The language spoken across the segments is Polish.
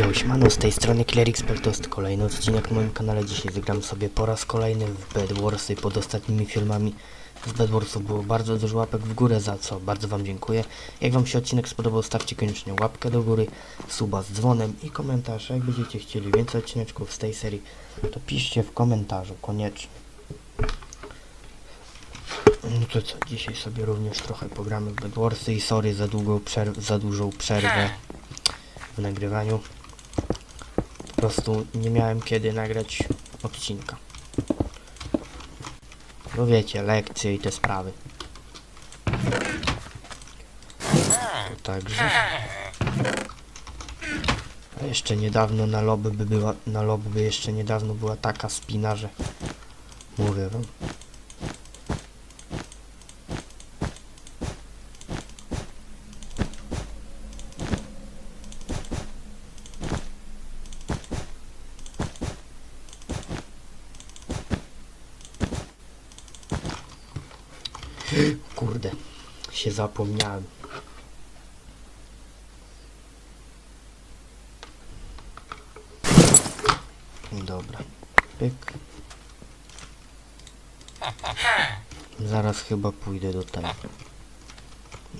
Yo, siemano, z tej strony KillerXpert, to jest kolejny odcinek na moim kanale. Dzisiaj zagram sobie po raz kolejny w Bed Warsy pod ostatnimi filmami z Bed Warsów było bardzo dużo łapek w górę, za co bardzo wam dziękuję. Jak wam się odcinek spodobał, stawcie koniecznie łapkę do góry, suba z dzwonem i komentarz. Jak będziecie chcieli więcej odcineczków z tej serii, to piszcie w komentarzu, koniecznie. No to co, dzisiaj sobie również trochę pogramy w Bed Warsy i sorry za, długą przerw- za dużą przerwę w nagrywaniu. Po prostu nie miałem kiedy nagrać odcinka. Bo wiecie, lekcje i te sprawy. Także. A jeszcze niedawno na lobby by była, na lobby by jeszcze niedawno była taka spina, że mówię wam. Kurde, się zapomniałem. Dobra, pyk. Zaraz chyba pójdę do tego.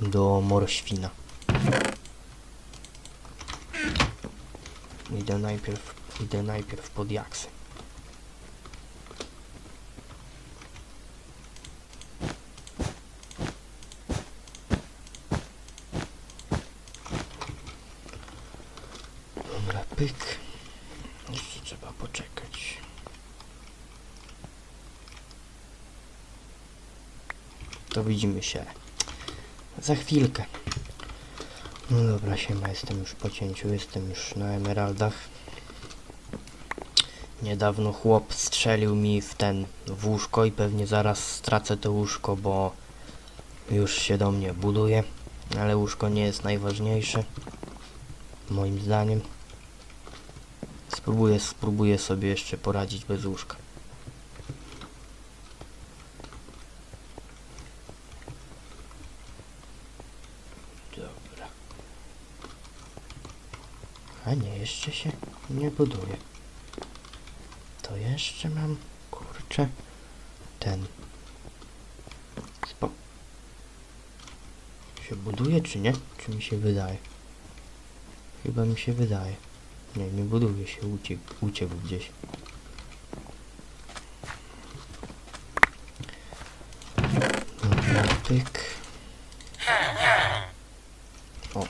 Do Morświna. Idę najpierw, idę najpierw pod jaksy. Dobra, pyk. Jeszcze trzeba poczekać. To widzimy się za chwilkę. No dobra, siema, jestem już po cięciu, jestem już na emeraldach. Niedawno chłop strzelił mi w ten, w łóżko i pewnie zaraz stracę to łóżko, bo już się do mnie buduje. Ale łóżko nie jest najważniejsze, moim zdaniem. Spróbuję, spróbuję sobie jeszcze poradzić bez łóżka. Dobra. A nie, jeszcze się nie buduje. To jeszcze mam, kurczę, ten. Spo... Się buduje czy nie? Czy mi się wydaje? Chyba mi się wydaje. Nie, nie buduje się, uciekł, uciekł gdzieś. Dobra, pyk. O.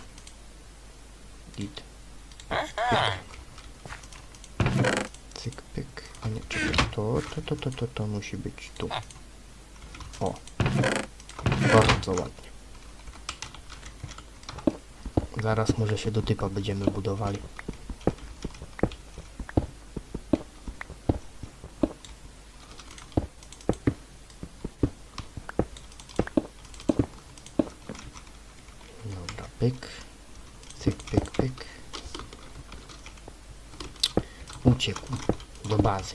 Git. Cyk, pyk. A nie, czekaj, to, to, to, to, to, to musi być tu. O. Bardzo ładnie. Zaraz może się do typa będziemy budowali. Dobra, pyk. Cyk, pyk, pyk. Uciekł do bazy.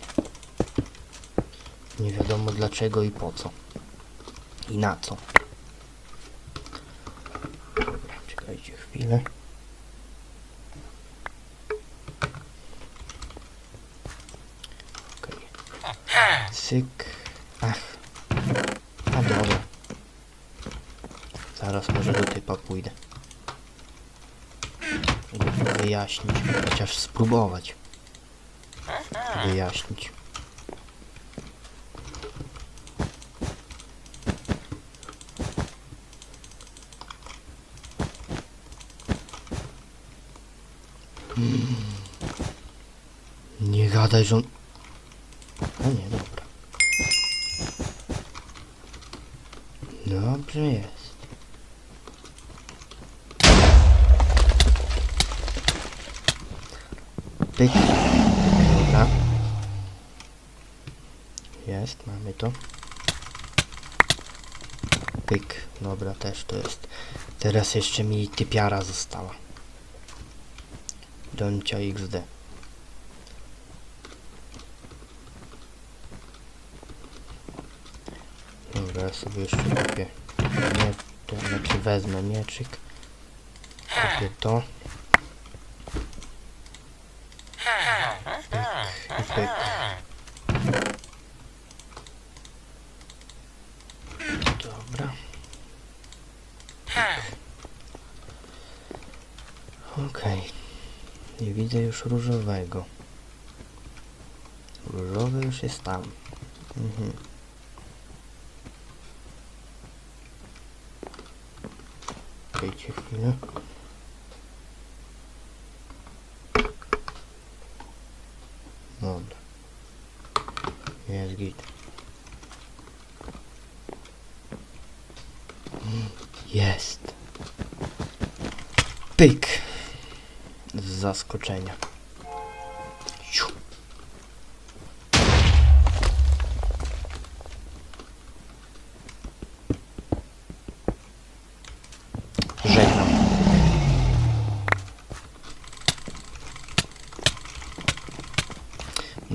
Nie wiadomo dlaczego i po co. I na co. Dobra, czekajcie chwilę. Okej. Cyk. Ach. A dobra. Zaraz może do typa pójdę. Wyjaśnić, chociaż spróbować. Wyjaśnić. Nie gadaj, że on... A nie, dobra. Dobrze jest. Pyk. Dobra. Jest, mamy to. Pyk. Dobra, też to jest. Teraz jeszcze mi typiara została. Doncia XD. Dobra, ja sobie jeszcze kupię. Nie, to znaczy wezmę mieczyk. Kupię to. Pyk. Dobra. Okej. Nie widzę już różowego. Różowy już jest tam. Mhm. Czekajcie chwilę. Dobra. Jest git. Jest. Pyk. Z zaskoczenia.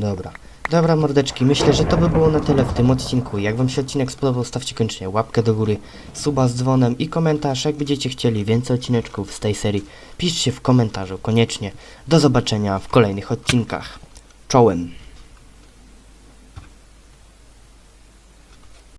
Dobra. Dobra mordeczki, myślę, że to by było na tyle w tym odcinku. Jak wam się odcinek spodobał, stawcie koniecznie łapkę do góry, suba z dzwonem i komentarz. Jak będziecie chcieli więcej odcineczków z tej serii, piszcie w komentarzu koniecznie. Do zobaczenia w kolejnych odcinkach. Czołem!